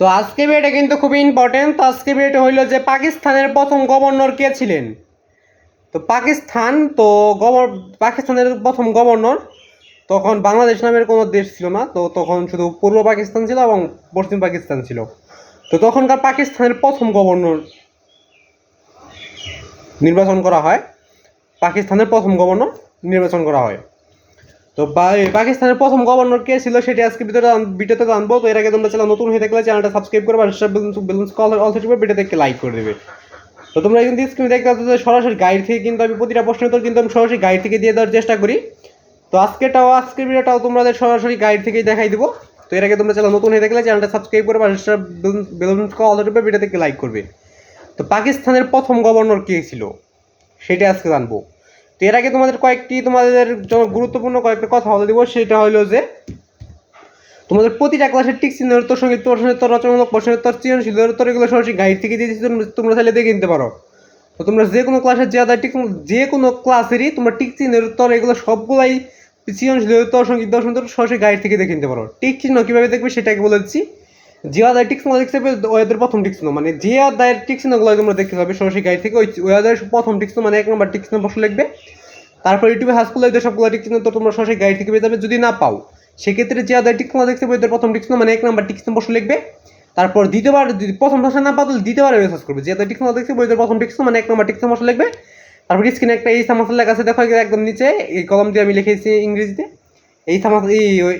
তো আজকে ভিডিওটা কিন্তু খুবই ইম্পর্টেন্ট তো আজকে ভিডিওটা হইল যে পাকিস্তানের প্রথম গভর্নর কে ছিলেন? তো পাকিস্তান, তো গভর্ন পাকিস্তানের প্রথম গভর্নর তখন বাংলাদেশ নামের কোনো দেশ ছিল না। তো তখন শুধু পূর্ব পাকিস্তান ছিল এবং পশ্চিম পাকিস্তান ছিল। তো তখনকার পাকিস্তানের প্রথম গভর্নর নির্বাচন করা হয়। পাকিস্তানের প্রথম গভর্নর নির্বাচন করা হয়। তো পাকিস্তানের প্রথম গভর্নর কে ছিল সেটি আজকে ভিতরে ভিডিওতে জানব তো এর আগে তোমরা চ্যানেল নতুন হয়ে থাকলে চ্যানেলটা সাবস্ক্রাইব করবে আর বেলুন্স কল অলসো টিপে ভিডিওতে একটি লাইক করে দেবে। তো তোমরা কিন্তু স্ক্রিনে দেখতে পাচ্ছ যে সরাসরি গাইড থেকে কিন্তু আমি প্রতিটা প্রশ্নের উত্তর কিন্তু আমি সরাসরি গাইড থেকে দিয়ে দেওয়ার চেষ্টা করি। তো আজকেটাও আজকের ভিডিওটাও তোমাদের সরাসরি গাইড থেকেই দেখাই দিব। তো এর আগে তোমরা চ্যানেল নতুন হয়ে থাকলে চ্যানেলটা সাবস্ক্রাইব করবে আর বেলুন্স কল অলসো টিপে ভিডিওতে লাইক করবে। তো পাকিস্তানের প্রথম গভর্নর কে ছিল, সেটা আজকে জানব। তো এর আগে তোমাদের কয়েকটি তোমাদের গুরুত্বপূর্ণ কয়েকটা কথা বলে দিব, সেটা হলো যে, তোমাদের প্রতিটা ক্লাসের টিক চিহ্নের উত্তর সংগীত প্রশ্নের উত্তর, রচনামূলক প্রশ্নের উত্তর সৃজনশীলের উত্তর, এগুলো সরাসরি গাইড থেকে দিয়ে তোমরা- চাইলে দেখে নিতে পারো। তো তোমরা যে কোনো ক্লাসের যে আদায় টিক যে কোনো ক্লাসেরই তোমরা টিক চিহ্নের উত্তর, এগুলো সবগুলাই সৃজনশীলের উত্তর সংগীত দর্শন সরাসরি গাইড থেকে দেখে নিতে পারো। টিক চিহ্ন কীভাবে দেখবে সেটাকে বলে দিচ্ছি। যে আদায় টিক চিহ্ন দেখতে পাবে ওদের প্রথম টিক চিহ্ন মানে যে আদায়ের টিক চিহ্নগুলো তোমরা দেখতে পাবে। সরাসরি গাইড থেকে ওই আদায়ের প্রথম টিক চিহ্ন মানে এক নম্বর টিক চিহ্ন বসে লিখবে। তারপর ইউটিউবে হাস করলে এদের সবগুলো টিক চিহ্ন তো তোমরা সরাসরি গাইড থেকে পেয়ে যাবে। যদি না পাও, সেক্ষেত্রে যে আদায় চিহ্ন দেখতে পাবে এদের প্রথম টিক চিহ্ন মানে এক নম্বর টিক চিহ্ন বসে লিখবে। তারপর দ্বিতীয়বার যদি প্রথম ভাষা না পাও দ্বিতীয়বার রিসার্চ করবে। যে আদায় টিক চিহ্ন দেখতে প্রথম টিক মানে এক নম্বর টিক চিহ্ন বসে লিখবে। তারপর স্ক্রিনে একটা এই সামাসের লেখা আছে, দেখো একদম নিচে, এই কলম দিয়ে আমি লিখেছি ইংরেজিতে। এই সামাস এই ওই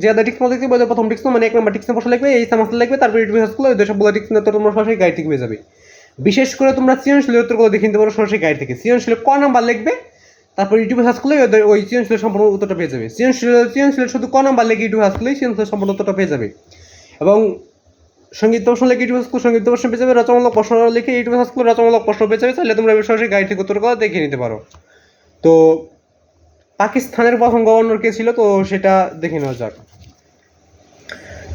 যে আদায় টিক চিহ্ন দেখতে পাবে প্রথম টিক চিহ্ন মানে এক নম্বর টিক চিহ্ন বসে লিখবে, এই সামাসের লিখবে, তারপর ইউটিউবে হাস করলে এদের সবগুলো টিক চিহ্ন তো তোমরা সরাসরি গাইড থেকে পেয়ে যাবে। বিশেষ করে তোমরা সৃজনশীলের উত্তরগুলো দেখে নিতে পারো সরাসরি গাইড থেকে। সৃজনশীল ক নাম্বার লিখবে, তারপর ইউটিউবে সার্চ করলে ওই সৃজনশীলের সম্পূর্ণ উত্তরটা পেয়ে যাবে। সৃজনশীল সৃজনশীলের শুধু ক নাম্বার লিখে ইউটিউবে সার্চ করলেই সৃজনশীলের সম্পূর্ণ উত্তরটা পেয়ে যাবে। এবং সংগীত প্রশ্ন লিখে ইউটিউবে সার্চ সংগীত প্রশ্ন পেয়ে যাবে, রচনামূলক প্রশ্ন লিখে ইউটিউবে সার্চ করলে রচনামূলক প্রশ্ন পেয়ে যাবে, তাহলে তোমরা সরাসরি গাইড থেকে উত্তরগুলো দেখে নিতে পারো। তো পাকিস্তানের প্রথম গভর্নর কে ছিল, তো সেটা দেখে নেওয়া যাক।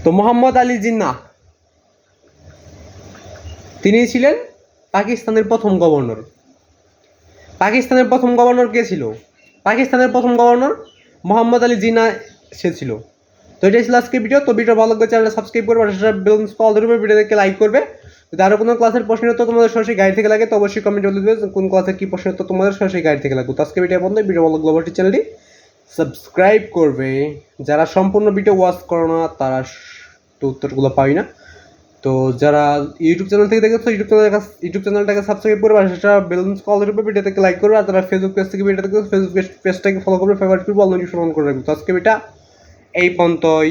তো মোহাম্মদ আলী জিন্না তিনি ছিলেন পাকিস্তানের প্রথম গভর্নর পাকিস্তানের প্রথম গভর্নর কে ছিল? পাকিস্তানের প্রথম গভর্নর মোহাম্মদ আলী জিনা সে ছিল। তো এটাই ছিল আজকে ভিডিও তো ভিডিও ভালো লাগবে চ্যানেলটা সাবস্ক্রাইব করবে আর সেটা বেলুন ধরবে ভিডিও দেখে লাইক করবে। যদি আরও কোনো ক্লাসের প্রশ্নের উত্তর তোমাদের সরাসরি গাইড থেকে লাগে, তো অবশ্যই কমেন্ট বলে দেবে কোন ক্লাসের কী প্রশ্নের উত্তর তোমাদের সরাসরি গাইড থেকে লাগবে। আজকে ভিডিও বন্ধ ভিডিও ভালো লাগলে অবশ্যই চ্যানেলটি সাবস্ক্রাইব করবে। যারা সম্পূর্ণ ভিডিও ওয়াচ করো না, তারা তো উত্তরগুলো পাই না। তো যারা ইউটিউব চ্যানেল থেকে দেখেছ ইউটিউব চ্যানেল ইউটিউব চ্যানেলটাকে সাবস্ক্রাইব করবে আর সেটা বেলুন্স কল ধরবে ভিডিওটাকে লাইক করবে। আর যারা ফেসবুক পেজ থেকে ভিডিও দেখো ফেসবুক পেজটাকে ফলো করবে ফেভারিট করবে অল নোটিফিকেশন অন করে রাখবে। তো আজকে এটা এই পর্যন্তই।